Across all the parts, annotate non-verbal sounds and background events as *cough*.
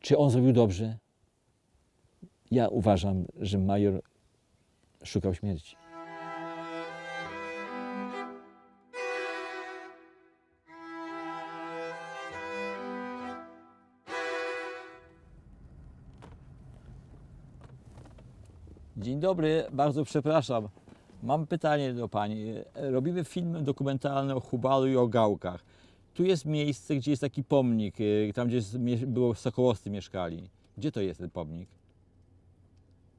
Czy on zrobił dobrze? Ja uważam, że major szukał śmierci. Dzień dobry, bardzo przepraszam. Mam pytanie do Pani. Robimy film dokumentalny o Hubalu i o Gałkach. Tu jest miejsce, gdzie jest taki pomnik, y, tam gdzie było Sokołowscy mieszkali. Gdzie to jest ten pomnik?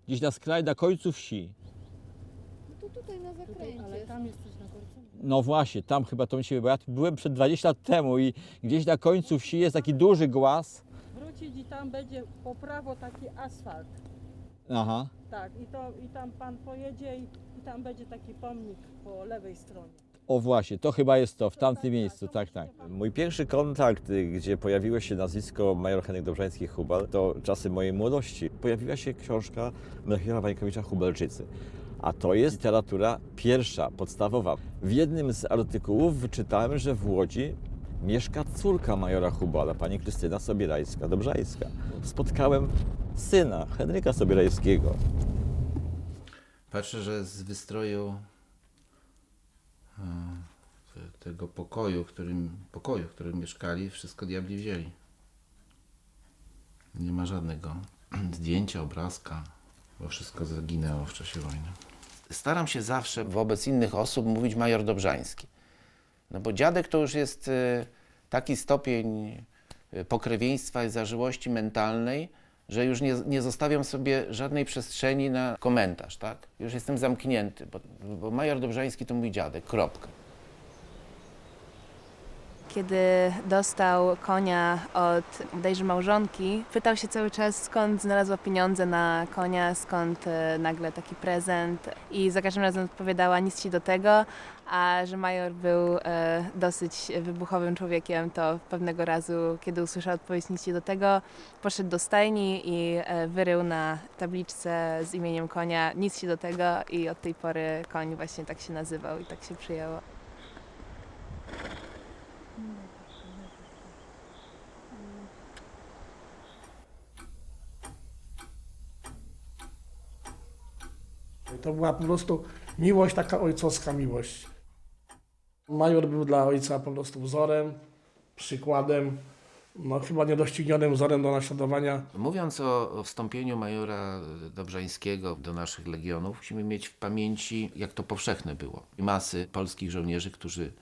Gdzieś na skraju, na końcu wsi. No to tutaj na zakręcie. Ale tam jesteś na końcu. No właśnie, tam chyba to mi się... Bo ja byłem przed 20 lat temu i gdzieś na końcu wsi jest taki duży głaz. Wrócić i tam będzie po prawo taki asfalt. Aha. Tak, i, to, i tam pan pojedzie i, i tam będzie taki pomnik po lewej stronie. O właśnie, to chyba jest to, w tamtym miejscu, tak, tak. Mój pierwszy kontakt, y, gdzie pojawiło się nazwisko major Henryk Dobrzański-Hubal, to czasy mojej młodości. Pojawiła się książka Melchiora Wańkowicza Hubelczycy. A to jest literatura pierwsza, podstawowa. W jednym z artykułów wyczytałem, że w Łodzi mieszka córka majora Hubala, pani Krystyna Sobierajska-Dobrzańska. Spotkałem syna Henryka Sobierajskiego. Patrzę, że z wystroju tego pokoju, w którym, pokoju, w którym mieszkali, wszystko diabli wzięli. Nie ma żadnego *clears throat* zdjęcia, obrazka, bo wszystko zaginęło w czasie wojny. Staram się zawsze wobec innych osób mówić major Dobrzański. No bo dziadek to już jest e, taki stopień e, pokrewieństwa i zażyłości mentalnej, że już nie, nie zostawiam sobie żadnej przestrzeni na komentarz, tak? Już jestem zamknięty, bo, bo major Dobrzański to mój dziadek, kropka. Kiedy dostał konia od bodajże małżonki, pytał się cały czas, skąd znalazła pieniądze na konia, skąd e, nagle taki prezent. I za każdym razem odpowiadała nic ci do tego, a że major był e, dosyć wybuchowym człowiekiem, to pewnego razu, kiedy usłyszał odpowiedź nic ci do tego, poszedł do stajni i e, wyrył na tabliczce z imieniem konia nic ci do tego i od tej pory koń właśnie tak się nazywał i tak się przyjęło. To była po prostu miłość, taka ojcowska miłość. Major był dla ojca po prostu wzorem, przykładem, no chyba niedoścignionym wzorem do naśladowania. Mówiąc o, o wstąpieniu majora Dobrzańskiego do naszych legionów, musimy mieć w pamięci, jak to powszechne było. Masy polskich żołnierzy, którzy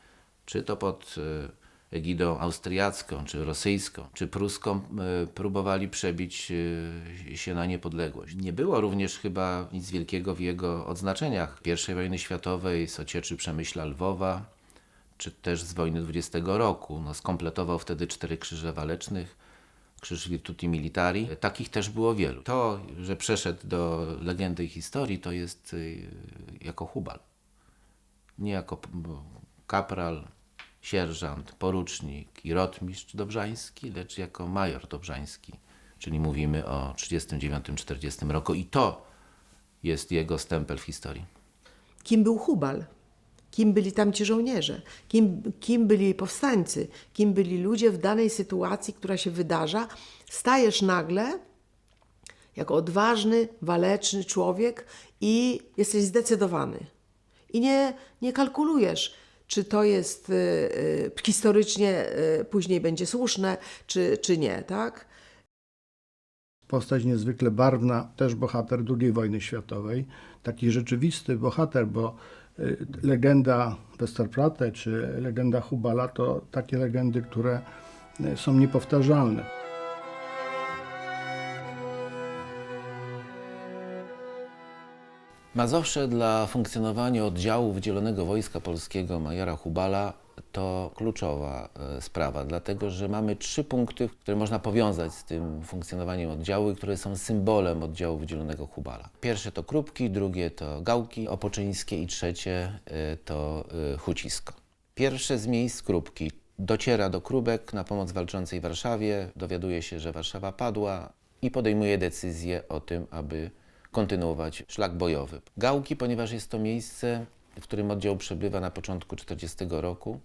czy to pod e, egidą austriacką, czy rosyjską, czy pruską e, próbowali przebić e, się na niepodległość. Nie było również chyba nic wielkiego w jego odznaczeniach I wojny światowej, z ocieczy Przemyśla Lwowa, czy też z wojny 20 roku. No, skompletował wtedy cztery krzyże walecznych, krzyż Virtuti Militari. Takich też było wielu. To, że przeszedł do legendy i historii, to jest jako hubal. Nie jako kapral, sierżant, porucznik i rotmistrz Dobrzański, lecz jako major Dobrzański. Czyli mówimy o 39-40 roku i to jest jego stempel w historii. kim był Hubal, kim byli tamci żołnierze, kim, kim byli powstańcy, kim byli ludzie w danej sytuacji, która się wydarza. Stajesz nagle jako odważny, waleczny człowiek i jesteś zdecydowany. I nie, nie kalkulujesz, czy to jest y, y, historycznie y, później będzie słuszne, czy, czy nie, tak? Postać niezwykle barwna, też bohater II wojny światowej. Taki rzeczywisty bohater, bo legenda Westerplatte czy legenda Hubala to takie legendy, które są niepowtarzalne. Mazowsze dla funkcjonowania oddziału Wydzielonego Wojska Polskiego majora Hubala to kluczowa e, sprawa, dlatego że mamy trzy punkty, które można powiązać z tym funkcjonowaniem oddziału które są symbolem oddziału Wydzielonego Hubala. Pierwsze to Krupki, drugie to Gałki Opoczyńskie i trzecie e, to e, Hucisko. Pierwsze z miejsc Krupki dociera do Krubek na pomoc walczącej Warszawie, dowiaduje się, że Warszawa padła i podejmuje decyzję o tym, aby kontynuować szlak bojowy. Gałki, ponieważ jest to miejsce, w którym oddział przebywa na początku 40 roku,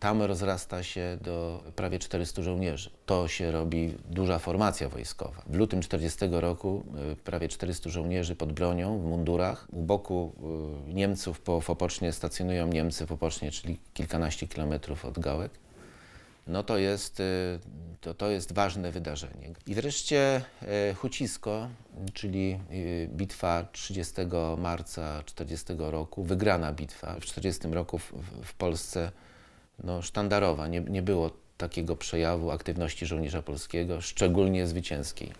Tam rozrasta się do prawie 400 żołnierzy. To się robi duża formacja wojskowa. W lutym 40 roku y, prawie 400 żołnierzy pod bronią, w mundurach. U boku y, Niemców po w Opocznie stacjonują Niemcy w Opocznie, czyli kilkanaście kilometrów od Gałek. No to jest, y, to, to jest ważne wydarzenie. I wreszcie y, Hucisko, czyli y, bitwa 30 marca 40 roku, wygrana bitwa. W 40 roku w, w Polsce no, sztandarowa. Nie, nie było takiego przejawu aktywności żołnierza polskiego, szczególnie zwycięskiej.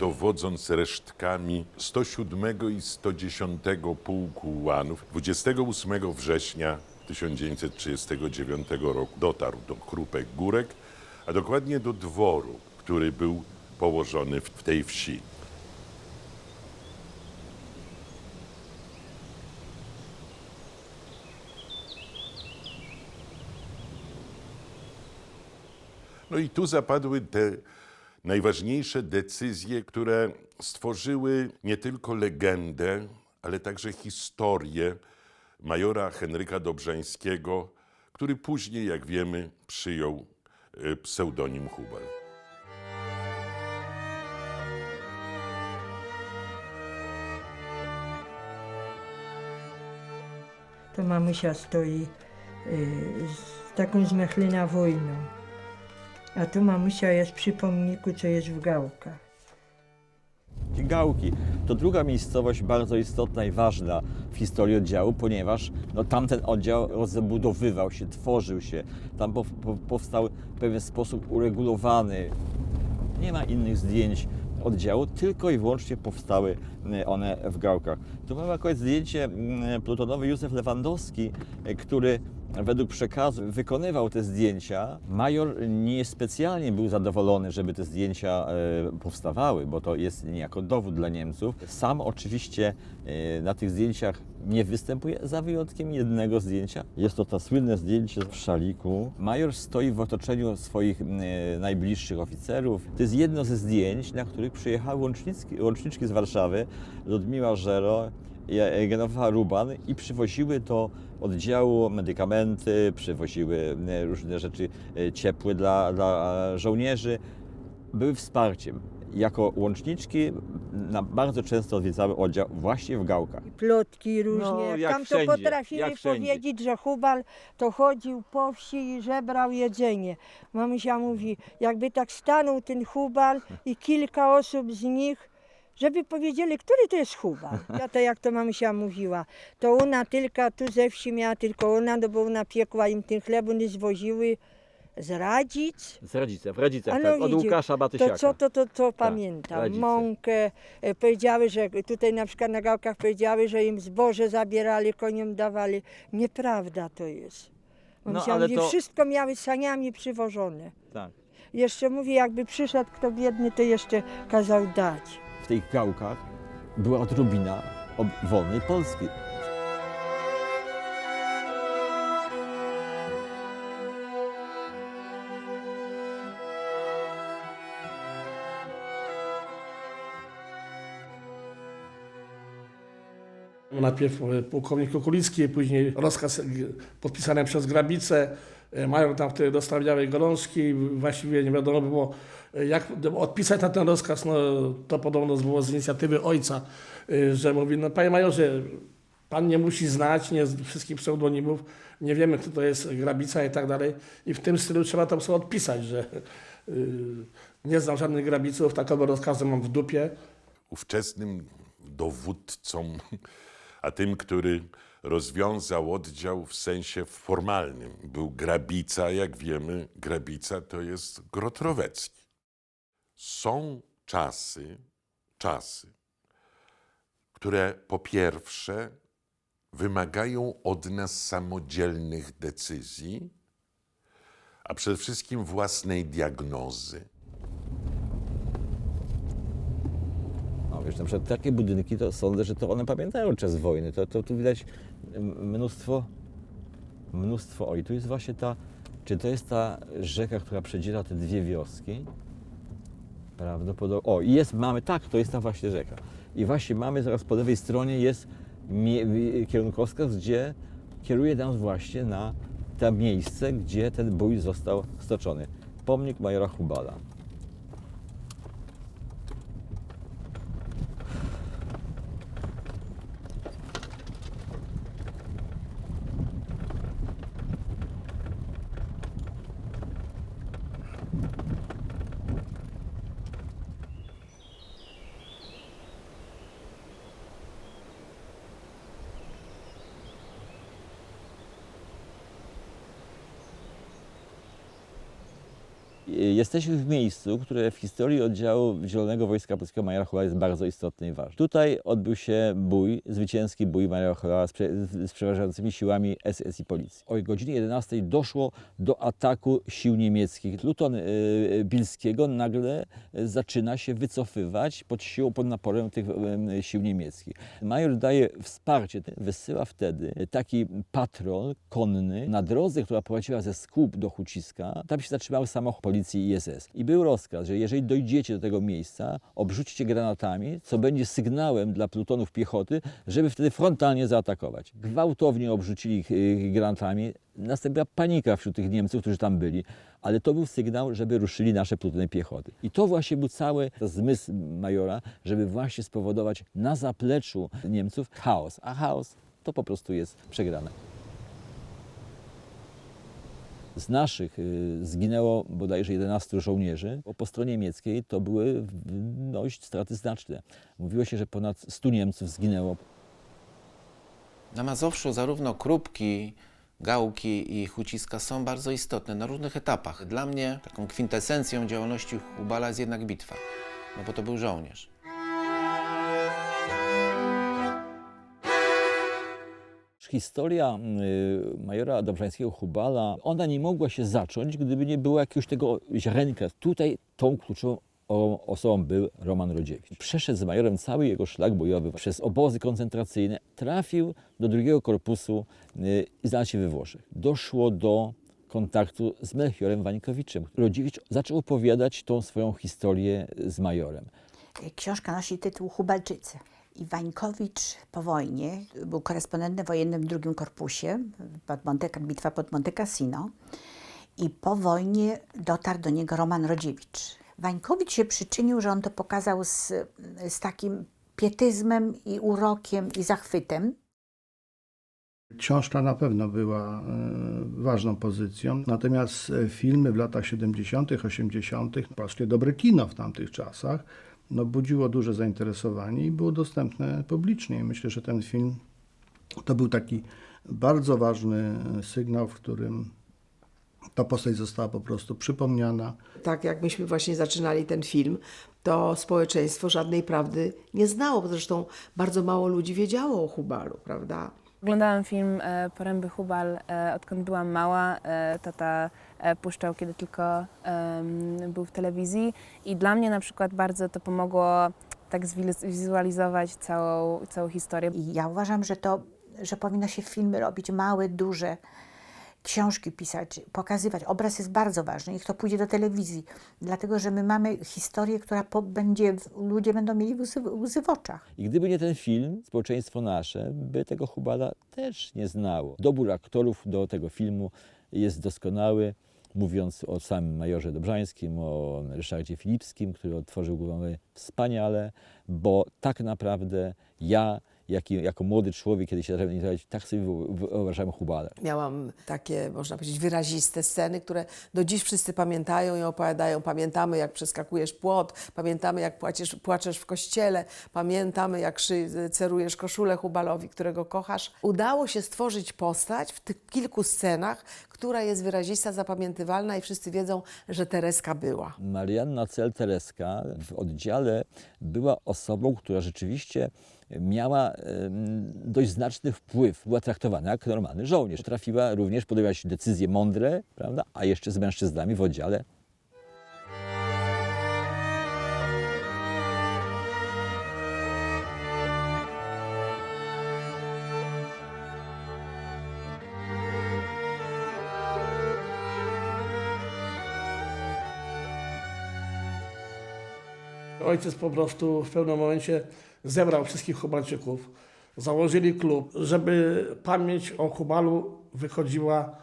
dowodząc resztkami 107 i 110 Pułku Ułanów 28 września 1939 roku dotarł do Krupek Górek, a dokładnie do dworu, który był położony w tej wsi. No i tu zapadły te najważniejsze decyzje, które stworzyły nie tylko legendę, ale także historię majora Henryka Dobrzańskiego, który później, jak wiemy, przyjął e, pseudonim Hubal. to mamusia stoi y, z taką zmachlina wojną. A tu mamusia jest przy pomniku, co jest w Gałkach. Gałki to druga miejscowość bardzo istotna i ważna w historii oddziału, ponieważ no, tamten oddział rozbudowywał się, tworzył się. Tam po, po, powstał w pewien sposób uregulowany. Nie ma innych zdjęć oddziału, tylko i wyłącznie powstały one w Gałkach. Tu mamy akurat zdjęcie plutonowy Józef Lewandowski, który według przekazu wykonywał te zdjęcia. Major niespecjalnie był zadowolony, żeby te zdjęcia e, powstawały, bo to jest niejako dowód dla Niemców. Sam oczywiście e, na tych zdjęciach nie występuje, za wyjątkiem jednego zdjęcia. Jest to to słynne zdjęcie w szaliku. Major stoi w otoczeniu swoich e, najbliższych oficerów. To jest jedno ze zdjęć, na których przyjechały łączniczki, łączniczki z Warszawy, Ludmiła Żero, Genowa Ruban i przywoziły do oddziału medykamenty, przywoziły e, różne rzeczy e, ciepłe dla, dla żołnierzy. Były wsparciem. Jako łączniczki na, bardzo często odwiedzały oddział właśnie w Gałkach. Plotki różnie. No, jak tam wszędzie, to potrafili jak powiedzieć, że Hubal to chodził po wsi i żebrał jedzenie. Mamusia mówi, jakby tak stanął ten Hubal i kilka osób z nich żeby powiedzieli, który to jest Hubal. Ja to jak to mamusia mówiła, to ona tylko, tu ze wsi miała tylko ona, no bo ona piekła im ten chleb, one zwoziły z Radzic, Z Radzice, w Radzicach, A no tak, od widzi, Łukasza Batysiaka. To co to, to, to pamiętam? Radzice. Mąkę, e, powiedziały, że tutaj na przykład na gałkach powiedziały, że im zboże zabierali, koniom dawali. Nieprawda to jest. No, Mamusia ale mówi, to- wszystko miały saniami przywożone. Tak. Jeszcze mówi, jakby przyszedł kto biedny, to jeszcze kazał dać. Tych Gałkach była odrobina od wolnej Polski. Najpierw e, pułkownik Kukulicki, później rozkaz e, podpisany przez Grabicę. E, Mają tam wtedy dostawiały gorączki. Właściwie nie wiadomo było, jak odpisać na ten rozkaz. No, to podobno było z inicjatywy ojca, e, że mówi, no panie majorze, pan nie musi znać nie, wszystkich pseudonimów, nie wiemy, kto to jest Grabica i tak dalej. I w tym stylu trzeba tam sobie odpisać, że e, nie znam żadnych Grabiców, takiego rozkazu mam w dupie. ówczesnym dowódcom, a tym, który rozwiązał oddział w sensie formalnym. Był Grabica, jak wiemy, Grabica to jest Grotrowecki. Są czasy, czasy, które po pierwsze wymagają od nas samodzielnych decyzji, a przede wszystkim własnej diagnozy. No, wiesz, na przykład takie budynki, to sądzę, że to one pamiętają czas wojny. To, to tu widać mnóstwo, mnóstwo. O, i tu jest właśnie ta, czy to jest ta rzeka, która przedziela te dwie wioski? Prawdopodobnie. O, jest, mamy, tak, to jest ta właśnie rzeka. I właśnie mamy zaraz po lewej stronie jest kierunkowskaz, gdzie kieruje nas właśnie na to miejsce, gdzie ten bój został stoczony. Pomnik majora Hubala. Jesteśmy w miejscu, które w historii oddziału Zielonego Wojska Polskiego Majora Hurala jest bardzo istotne i ważne. Tutaj odbył się bój, zwycięski bój Majora Hurala z, prze, z przeważającymi siłami SS i policji. O godzinie 11 doszło do ataku sił niemieckich. Pluton y, Bilskiego nagle zaczyna się wycofywać pod siłą, pod naporem tych y, sił niemieckich. Major daje wsparcie, wysyła wtedy taki patrol konny na drodze, która prowadziła ze Skup do Huciska. Tam się zatrzymały samochód policji i SS. I był rozkaz, że jeżeli dojdziecie do tego miejsca, obrzućcie granatami, co będzie sygnałem dla plutonów piechoty, żeby wtedy frontalnie zaatakować. Gwałtownie obrzucili ich y, granatami. Nastąpiła panika wśród tych Niemców, którzy tam byli, ale to był sygnał, żeby ruszyli nasze plutony piechoty. I to właśnie był cały zmysł majora, żeby właśnie spowodować na zapleczu Niemców chaos. A chaos to po prostu jest przegrane. Z naszych y, zginęło bodajże 11 żołnierzy. bo Po stronie niemieckiej to były dość straty znaczne. Mówiło się, że ponad 100 Niemców zginęło. Na Mazowszu zarówno Krupki, Gałki i Huciska są bardzo istotne na różnych etapach. Dla mnie taką kwintesencją działalności Hubala jest jednak bitwa, no bo to był żołnierz. Historia y, majora Dobrzańskiego Hubala, ona nie mogła się zacząć, gdyby nie było jakiegoś tego ziarenka. Tutaj tą kluczową osobą był Roman Rodziewicz. Przeszedł z majorem cały jego szlak bojowy przez obozy koncentracyjne, trafił do drugiego korpusu y, i znalazł się we Włoszech. Doszło do kontaktu z Melchiorem Wańkowiczem. Rodziewicz zaczął opowiadać tą swoją historię z majorem. Książka nosi tytuł Hubalczycy. I Wańkowicz po wojnie był korespondentem wojennym w drugim korpusie, pod Monte, bitwa pod Monte Cassino. I po wojnie dotarł do niego Roman Rodziewicz. Wańkowicz się przyczynił, że on to pokazał z, z takim pietyzmem i urokiem i zachwytem. Książka na pewno była e, ważną pozycją, natomiast e, filmy w latach 70., 80., polskie dobre kino w tamtych czasach, no, budziło duże zainteresowanie i było dostępne publicznie. Myślę, że ten film to był taki bardzo ważny sygnał, w którym ta postać została po prostu przypomniana. Tak jak myśmy właśnie zaczynali ten film, to społeczeństwo żadnej prawdy nie znało, bo zresztą bardzo mało ludzi wiedziało o Hubalu, prawda? Oglądałam film e, Poręby Hubal, e, odkąd byłam mała. E, tata e, puszczał, kiedy tylko był w telewizji. I dla mnie na przykład bardzo to pomogło tak zwizualizować całą, całą historię. I ja uważam, że to, że powinno się filmy robić małe, duże, książki pisać, pokazywać. Obraz jest bardzo ważny, niech to pójdzie do telewizji, dlatego że my mamy historię, która po, będzie, ludzie będą mieli łzy, łzy w oczach. I gdyby nie ten film, społeczeństwo nasze by tego Hubala też nie znało. Dobór aktorów do tego filmu jest doskonały. Mówiąc o samym majorze Dobrzańskim, o Ryszardzie Filipskim, który otworzył głowę wspaniale, bo tak naprawdę ja, jaki, jako młody człowiek, kiedy się zacząłem interesować, tak sobie wyo- wyobrażałem Hubale. Miałam takie, można powiedzieć, wyraziste sceny, które do dziś wszyscy pamiętają i opowiadają. Pamiętamy, jak przeskakujesz płot, pamiętamy, jak płaczesz, płaczesz w kościele, pamiętamy, jak cerujesz koszulę Hubalowi, którego kochasz. Udało się stworzyć postać w tych kilku scenach, która jest wyrazista, zapamiętywalna i wszyscy wiedzą, że Tereska była. Marianna Cel-Tereska w oddziale była osobą, która rzeczywiście miała dość znaczny wpływ. Była traktowana jak normalny żołnierz. Potrafiła również podejmować decyzje mądre, prawda? a jeszcze z mężczyznami w oddziale Ojciec po prostu w pewnym momencie zebrał wszystkich Hubalczyków założyli klub, żeby pamięć o Hubalu wychodziła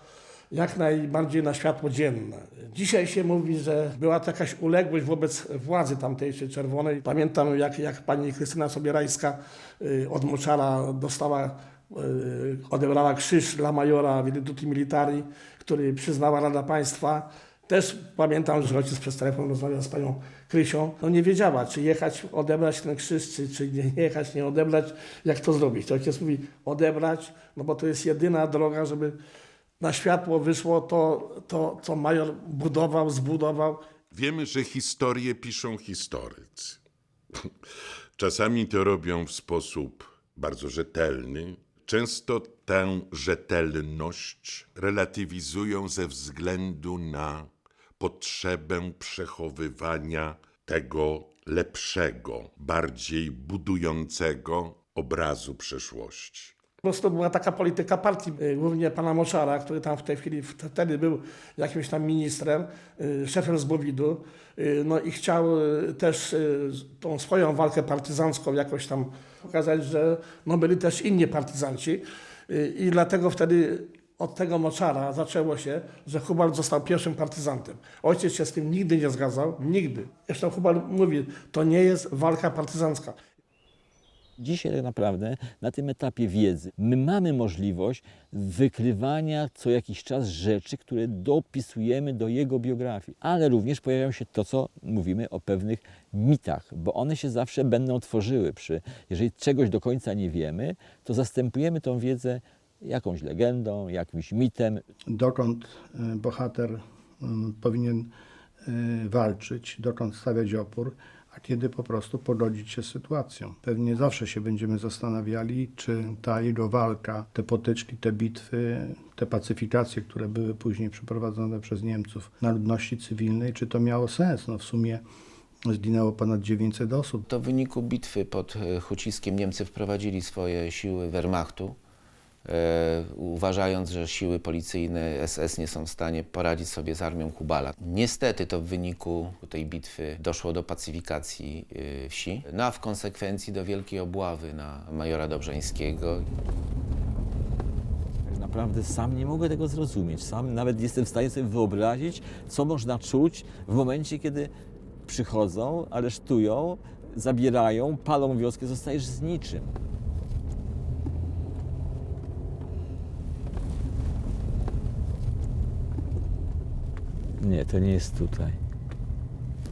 jak najbardziej na światło dzienne. Dzisiaj się mówi, że była to jakaś uległość wobec władzy tamtejszej czerwonej. Pamiętam, jak, jak pani Krystyna Sobierajska y, od Moczara dostała, y, odebrała krzyż dla majora Virtuti Militari, który przyznała Rada Państwa. Też pamiętam, że ojciec przez telefon rozmawiał z panią Krysią. No nie wiedziała, czy jechać, odebrać ten krzyż, czy, czy nie jechać, nie odebrać, jak to zrobić. To ojciec mówi odebrać, no bo to jest jedyna droga, żeby na światło wyszło to, to co major budował, zbudował. Wiemy, że historię piszą historycy. *laughs* Czasami to robią w sposób bardzo rzetelny. Często tę rzetelność relatywizują ze względu na potrzebę przechowywania tego lepszego, bardziej budującego obrazu przeszłości. Po prostu była taka polityka partii, y, głównie pana Moczara, który tam w tej chwili wtedy był jakimś tam ministrem, y, szefem zbowidu, y, no i chciał też tą swoją walkę partyzancką jakoś tam pokazać, że no byli też inni partyzanci i dlatego wtedy od tego Moczara zaczęło się, że Hubal został pierwszym partyzantem. Ojciec się z tym nigdy nie zgadzał, nigdy. Zresztą Hubal mówi, to nie jest walka partyzancka. Dzisiaj tak naprawdę na tym etapie wiedzy my mamy możliwość wykrywania co jakiś czas rzeczy, które dopisujemy do jego biografii, ale również pojawiają się to, co mówimy o pewnych mitach, bo one się zawsze będą tworzyły. Przy, jeżeli czegoś do końca nie wiemy, to zastępujemy tą wiedzę jakąś legendą, jakimś mitem. dokąd y, bohater powinien y, walczyć, dokąd stawiać opór, a kiedy po prostu pogodzić się z sytuacją. Pewnie zawsze się będziemy zastanawiali, czy ta jego walka, te potyczki, te bitwy, te pacyfikacje, które były później przeprowadzone przez Niemców na ludności cywilnej, czy to miało sens. No w sumie zginęło ponad 900 osób. To w wyniku bitwy pod e, Huciskiem Niemcy wprowadzili swoje siły Wehrmachtu, e, uważając, że siły policyjne SS nie są w stanie poradzić sobie z armią Hubala. Niestety to w wyniku tej bitwy doszło do pacyfikacji e, wsi, no a w konsekwencji do wielkiej obławy na majora Dobrzeńskiego. Naprawdę sam nie mogę tego zrozumieć. Sam nawet jestem w stanie sobie wyobrazić, co można czuć w momencie, kiedy przychodzą, aresztują, zabierają, palą wioskę, zostajesz z niczym. Nie, to nie jest tutaj.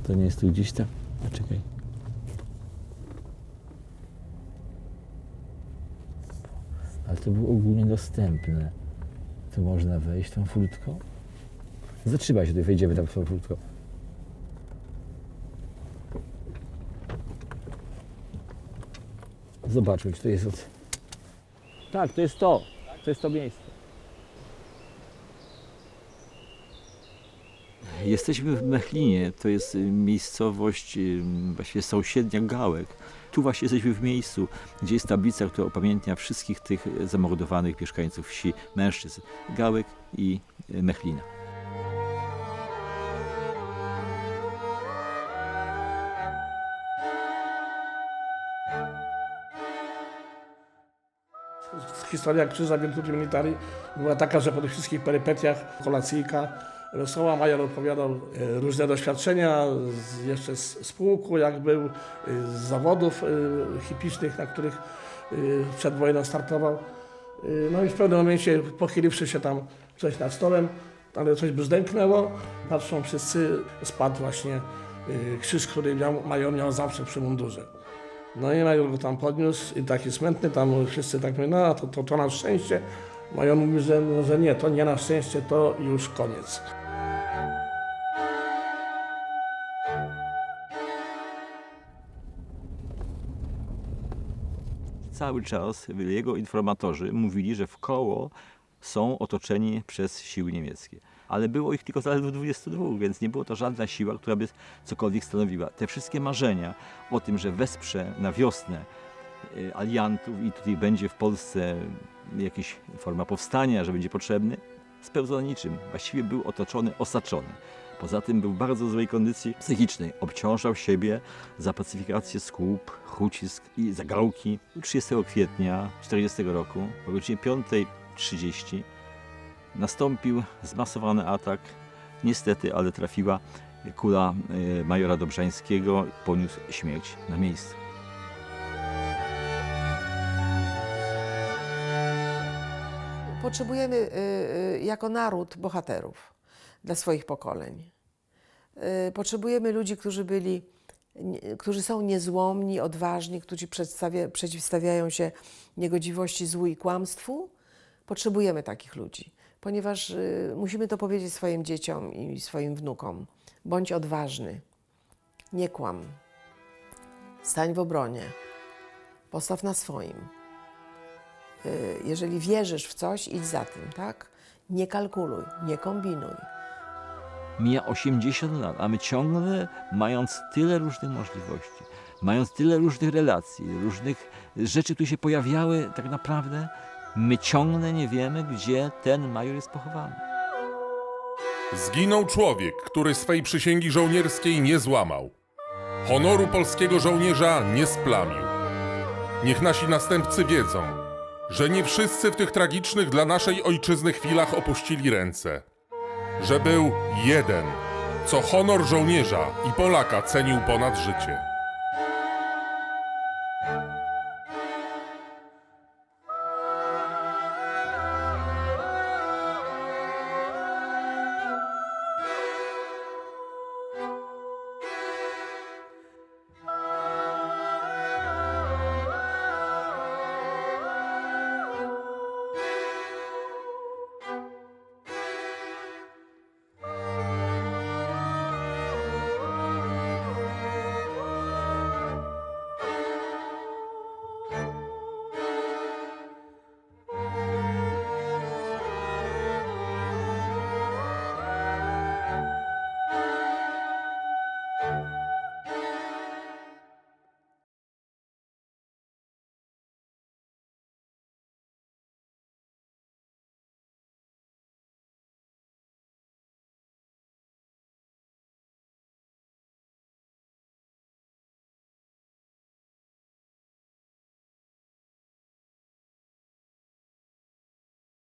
To nie jest tu gdzieś tam. A czekaj. Ale to było ogólnie dostępne. Tu można wejść tą furtką? Zatrzymaj się, tutaj wejdziemy tam tą furtką. Zobaczmy, czy to jest od... Tak, to jest to. To jest to miejsce. Jesteśmy w Mechlinie, to jest y, miejscowość y, właściwie sąsiednia Gałek. Tu właśnie jesteśmy w miejscu, gdzie jest tablica, która upamiętnia wszystkich tych zamordowanych mieszkańców wsi, mężczyzn Gałek i y, Mechlina. Historia Krzyża Virtuti Militari była taka, że po tych wszystkich perypetiach kolacyjka Wesoła Major opowiadał e, różne doświadczenia z, jeszcze z, z pułku, jak był, e, z zawodów e, hipicznych, na których przed wojną startował. No i w pewnym momencie, pochyliwszy się tam coś nad stołem, ale coś brzdęknęło, patrzą wszyscy, spadł właśnie krzyż, który miał, major miał zawsze przy mundurze. No i major go tam podniósł i taki smętny, tam wszyscy tak mówią, no to, to, to na szczęście. Major mówi, że, no, że nie, to nie na szczęście, to już koniec. Cały czas jego informatorzy mówili, że w koło są otoczeni przez siły niemieckie. Ale było ich tylko zaledwie 22, więc nie było to żadna siła, która by cokolwiek stanowiła. Te wszystkie marzenia o tym, że wesprze na wiosnę y, aliantów i tutaj będzie w Polsce jakaś forma powstania, że będzie potrzebny, spełzło na niczym. Właściwie był otoczony, osaczony. Poza tym był w bardzo złej kondycji psychicznej. Obciążał siebie za pacyfikację skup, chucisk i zagałki. 30 kwietnia 40 roku o godzinie 5.30 nastąpił zmasowany atak. Niestety, ale trafiła kula e, majora Dobrzańskiego. Poniósł śmierć na miejscu. Potrzebujemy y, y, jako naród bohaterów dla swoich pokoleń. Y, Potrzebujemy ludzi, którzy byli, którzy są niezłomni, odważni, którzy przeciwstawiają się niegodziwości, złu i kłamstwu. Potrzebujemy takich ludzi, ponieważ y, musimy to powiedzieć swoim dzieciom i swoim wnukom. Bądź odważny, nie kłam, stań w obronie, postaw na swoim. Y, jeżeli wierzysz w coś, idź za tym, tak? Nie kalkuluj, nie kombinuj. Mija 80 lat, a my ciągle, mając tyle różnych możliwości, mając tyle różnych relacji, różnych rzeczy, które się pojawiały, tak naprawdę my ciągle nie wiemy, gdzie ten major jest pochowany. Zginął człowiek, który swej przysięgi żołnierskiej nie złamał. Honoru polskiego żołnierza nie splamił. Niech nasi następcy wiedzą, że nie wszyscy w tych tragicznych dla naszej ojczyzny chwilach opuścili ręce. Że był jeden, co honor żołnierza i Polaka cenił ponad życie.